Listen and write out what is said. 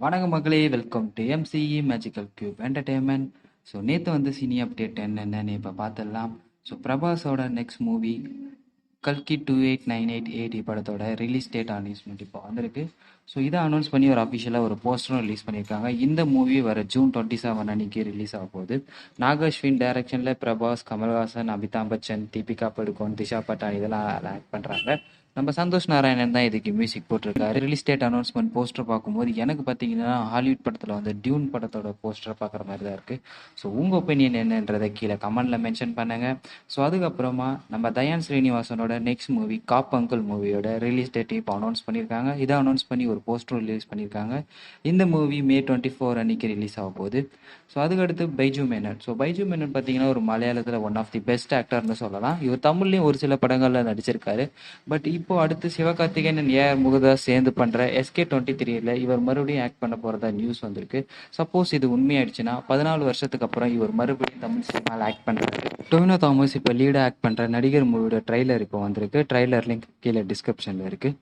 வணக்கம் மக்களே welcome to MCE magical cube entertainment so நேற்று வந்து சினி அப்டேட் என்னென்னு இப்போ பார்த்துடலாம் ஸோ பிரபாஸோட நெக்ஸ்ட் மூவி கல்கி two eight nine eight eight படத்தோட ரிலீஸ் டேட் அனௌன்ஸ்மெண்ட் இப்போ வந்திருக்கு. ஸோ இதை அனௌன்ஸ் பண்ணி ஒரு அஃபிஷியலாக ஒரு போஸ்டரும் ரிலீஸ் பண்ணியிருக்காங்க. இந்த மூவி வர ஜூன் டுவெண்ட்டி செவன் அன்னைக்கு ரிலீஸ் ஆக போகுது. நாகஸ்வின் டைரக்ஷனில் பிரபாஸ் கமல்ஹாசன் அமிதாப் பச்சன் தீபிகா படுகோன் திஷா பட்டான் இதெல்லாம் ஆக்ட் பண்ணுறாங்க நம்ம சந்தோஷ் நாராயணன் தான் இதுக்கு மியூசிக் போட்டிருக்காரு. ரிலீஸ் டேட் அனௌன்ஸ்மெண்ட் போஸ்டர் பார்க்கும்போது எனக்கு பார்த்தீங்கன்னா ஹாலிவுட் படத்தில் வந்து டியூன் படத்தோட போஸ்டர் பார்க்குற மாதிரி தான் இருக்குது ஸோ உங்கள் ஒப்பீனியன் என்னன்றதை கீழே கமெண்டில் மென்ஷன் பண்ணுங்கள் ஸோ அதுக்கப்புறமா நம்ம தயான் ஸ்ரீனிவாசனோட நெக்ஸ்ட் மூவி காப் அங்கிள் மூவியோட ரிலீஸ் டேட் இப்போ அனௌன்ஸ் பண்ணியிருக்காங்க. இதை அனௌன்ஸ் பண்ணி ஒரு போஸ்டர் ரிலீஸ் பண்ணியிருக்காங்க. இந்த மூவி மே டுவெண்ட்டி ஃபோர் அன்னைக்கு ரிலீஸ் ஆக போகுது. ஸோ அதுக்கடுத்து பைஜு மேனன். ஸோ பைஜு மேனன் பார்த்தீங்கன்னா ஒரு மலையாளத்தில் ஒன் ஆஃப் தி பெஸ்ட் ஆக்டர்னு சொல்லலாம். இவர் தமிழ்லேயும் ஒரு சில படங்களில் நடிச்சிருக்காரு. பட் இப்போ அடுத்து சிவகார்த்திகேயன் ஏஆர் முகுதாஸ் சேர்ந்து பண்ணுற எஸ்கே டுவெண்ட்டி த்ரீல இவர் மறுபடியும் ஆக்ட் பண்ண போகிறதா நியூஸ் வந்திருக்கு. சப்போஸ் இது உண்மையாயிடுச்சுன்னா பதினாலு வருஷத்துக்கு அப்புறம் இவர் மறுபடியும் தமிழ் சினிமாவில் ஆக்ட் பண்றாரு. டொவினோ தாமஸ் இப்போ லீடாக ஆக்ட் பண்ணுற நடிகர் மூவியோட ட்ரைலர் இப்போ வந்திருக்கு. ட்ரைலர் லிங்க் கீழே டிஸ்கிரிப்ஷனில் இருக்குது